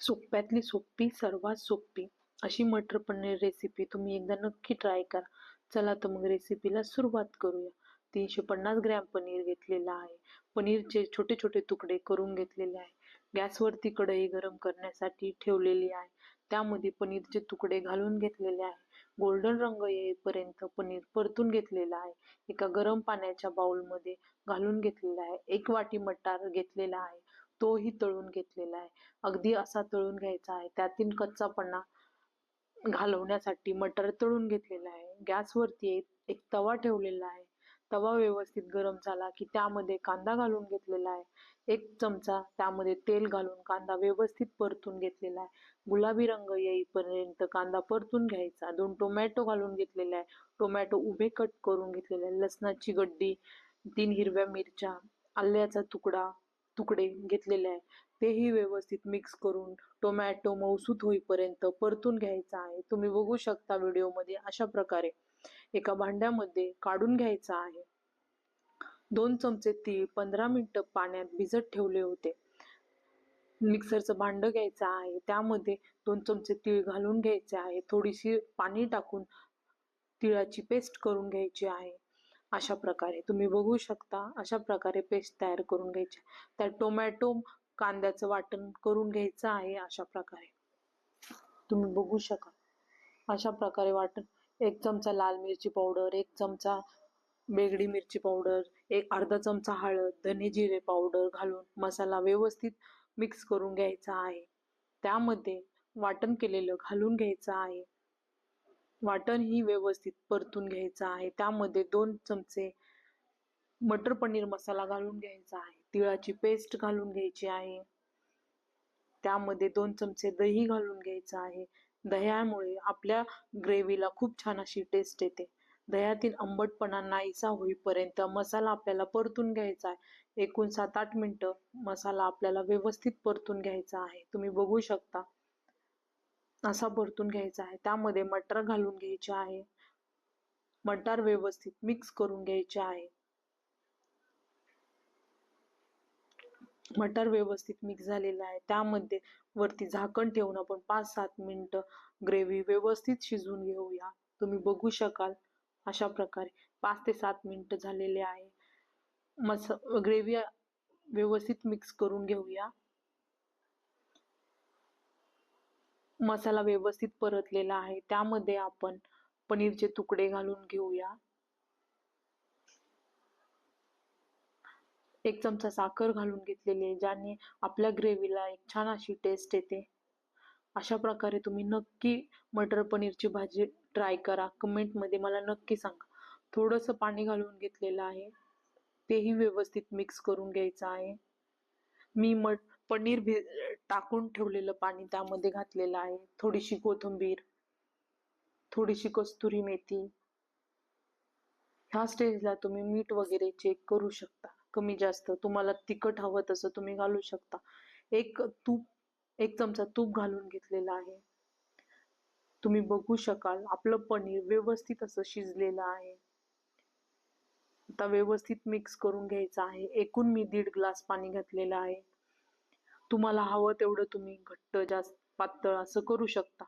सोप्यातली सोपी सर्वात सोपी अशी मटर पनीर रेसिपी तुम्ही एकदा नक्की ट्राय करा. चला तर मग रेसिपीला सुरुवात करूया. तीनशे पन्नास ग्रॅम पनीर घेतलेलं आहे. पनीरचे छोटे छोटे तुकडे करून घेतलेले आहे. गॅसवरती कढई गरम करण्यासाठी ठेवलेली आहे. त्यामध्ये पनीरचे तुकडे घालून घेतलेले आहे. गोल्डन रंग येईपर्यंत पनीर परतून घेतलेलं आहे. एका गरम पाण्याच्या बाउलमध्ये घालून घेतलेला आहे. एक वाटी मटार घेतलेला आहे. तोही तळून घेतलेला आहे. अगदी असा तळून घ्यायचा आहे. त्यातील कच्चापणा घालवण्यासाठी मटर तळून घेतलेला आहे. गॅसवरती एक तवा ठेवलेला आहे. तवा व्यवस्थित गरम झाला की त्यामध्ये कांदा घालून घेतलेला आहे. एक चमचा त्यामध्ये तेल घालून कांदा व्यवस्थित परतून घेतलेला आहे. गुलाबी रंग येईपर्यंत कांदा परतून घ्यायचा. दोन टोमॅटो घालून घेतलेला आहे. टोमॅटो उभे कट करून घेतलेले आहे. लसणाची गड्डी तीन हिरव्या मिरच्या आल्याचा तुकडा तुकडे घेतलेले आहे. तेही व्यवस्थित मिक्स करून टोमॅटो मऊसूत होईपर्यंत परतून घ्यायचा आहे. तुम्ही बघू शकता व्हिडिओमध्ये अशा प्रकारे एका भांड्यामध्ये काढून घ्यायचा आहे. दोन चमचे तीळ पंधरा मिनिटं पाण्यात भिजत ठेवले होते. मिक्सरचं भांडं घ्यायचं आहे. त्यामध्ये दोन चमचे तीळ घालून घ्यायचे आहे. थोडीशी पाणी टाकून तिळाची पेस्ट करून घ्यायची आहे. अशा प्रकारे. तुम्ही बघू शकता अशा प्रकारे पेस्ट तयार करून घ्यायची. त्यात टोमॅटो कांद्याचं वाटण करून घ्यायचं आहे अशा प्रकारे. तुम्ही बघू शकाल. अशा प्रकारे वाटण. एक चमचा लाल मिरची पावडर एक चमचा बेगडी मिरची पावडर एक अर्धा चमचा हळद धने जिरे पावडर घालून मसाला व्यवस्थित मिक्स करून घ्यायचा आहे. त्यामध्ये वाटण केलेलं घालून घ्यायचं आहे. वाटण ही व्यवस्थित परतून घ्यायचं आहे. त्यामध्ये दोन चमचे मटर पनीर मसाला घालून घ्यायचा आहे. तिळाची पेस्ट घालून घ्यायची आहे. त्यामध्ये दोन चमचे दही घालून घ्यायचं आहे. दह्यामुळे आपल्या ग्रेव्हीला खूप छान अशी टेस्ट येते. दह्यातील आंबटपणा नाहीसा होईपर्यंत मसाला आपल्याला परतून घ्यायचा आहे. एकूण सात आठ मिनटं मसाला आपल्याला व्यवस्थित परतून घ्यायचा आहे. तुम्ही बघू शकता. असा परतून घ्यायचा आहे. त्यामध्ये मटर घालून घ्यायचे आहे. मटार व्यवस्थित मिक्स करून घ्यायचे आहे. मटार व्यवस्थित मिक्स झालेला आहे. त्यामध्ये वरती झाकण ठेवून आपण पाच सात मिनिटं ग्रेव्ही व्यवस्थित शिजवून घेऊया. तुम्ही बघू शकाल अशा प्रकारे पाच ते सात मिनटं झालेले आहे. मस ग्रेव्ही व्यवस्थित मिक्स करून घेऊया. मसाला व्यवस्थित परतलेला आहे. त्यामध्ये आपण पनीरचे तुकडे घालून घेऊया. एक चमचा साखर घालून घेतलेली आहे ज्याने आपल्या ग्रेव्हीला एक छान अशी टेस्ट येते. अशा प्रकारे तुम्ही नक्की मटर पनीरची भाजी ट्राय करा. कमेंटमध्ये मला नक्की सांगा. थोडंसं पाणी घालून घेतलेलं आहे. तेही व्यवस्थित मिक्स करून घ्यायचं आहे. मी मट पनीर भि टाकून ठेवलेलं पाणी त्यामध्ये घातलेलं आहे. थोडीशी कोथिंबीर थोडीशी कस्तुरी मेथी. ह्या स्टेजला तुम्ही मीठ वगैरे चेक करू शकता. कमी जास्त. तुम्हाला तिखट हवं तसं तुम्ही घालू शकता. एक तूप एक चमचा तूप घालून घेतलेला आहे. तुम्ही बघू शकाल आपलं पनीर व्यवस्थित असं शिजलेलं आहे. आता व्यवस्थित मिक्स करून घ्यायचं आहे. एकूण मी दीड ग्लास पाणी घातलेलं आहे. तुम्हाला हवं तेवढं तुम्ही घट्ट जास्त पातळ असं करू शकता.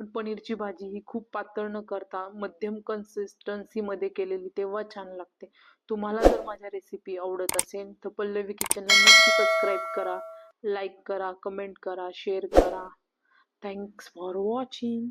पण पनीरची भाजी ही खूप पातळ न करता मध्यम कन्सिस्टन्सीमध्ये केलेली तेव्हा छान लागते. तुम्हाला जर माझ्या रेसिपी आवडत असेल तर पल्लवी किचनला नक्की सबस्क्राईब करा लाईक करा कमेंट करा शेअर करा. Thanks for watching